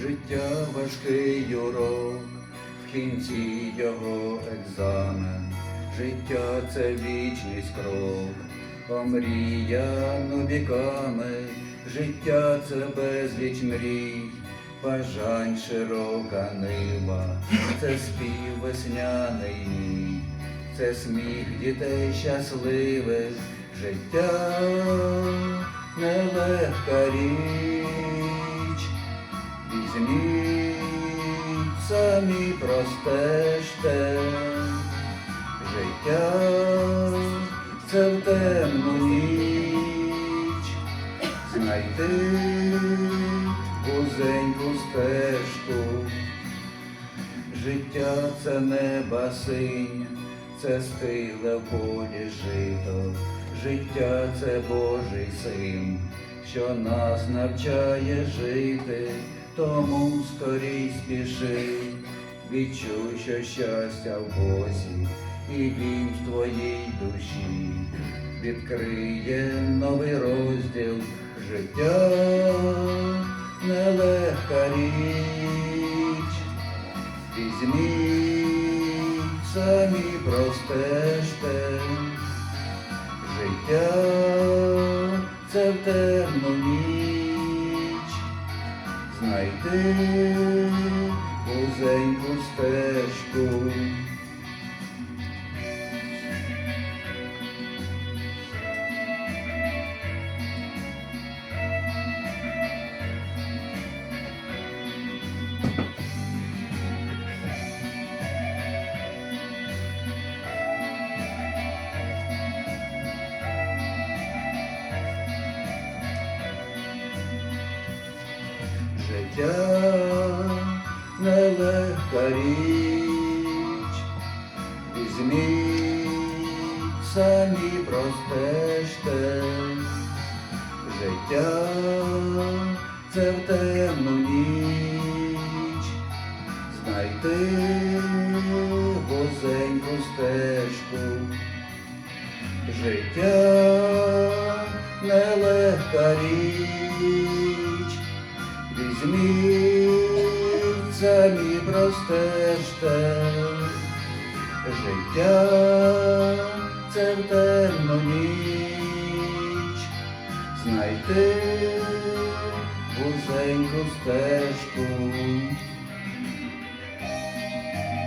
Життя важкий урок, в кінці його екзамен, життя це вічний крок омріяно віками, життя це безліч мрій, бажань широка нива, це спів весняний. Мій, це сміх дітей щасливих, життя нелегка річ. Візьміть самі простежте, життя це в темну ніч, знайти вузеньку стежку, життя це не басинь, це стиле в полі жито, життя це Божий син, що нас навчає жити, тому скорій спіши, відчуй, що щастя в Бозі, і він в твоїй душі відкриє новий розділ життя, нелегка річ. Візьміть самі простежте, життя це в темну ніч, знайти вузеньку стежку. Життя нелегка річ, візьміть самі простежте, життя. Це в темну ніч, знайти вузеньку стежку, життя нелегка річ. Самі простежте, життя це в темну ніч, знайти вузеньку стежку.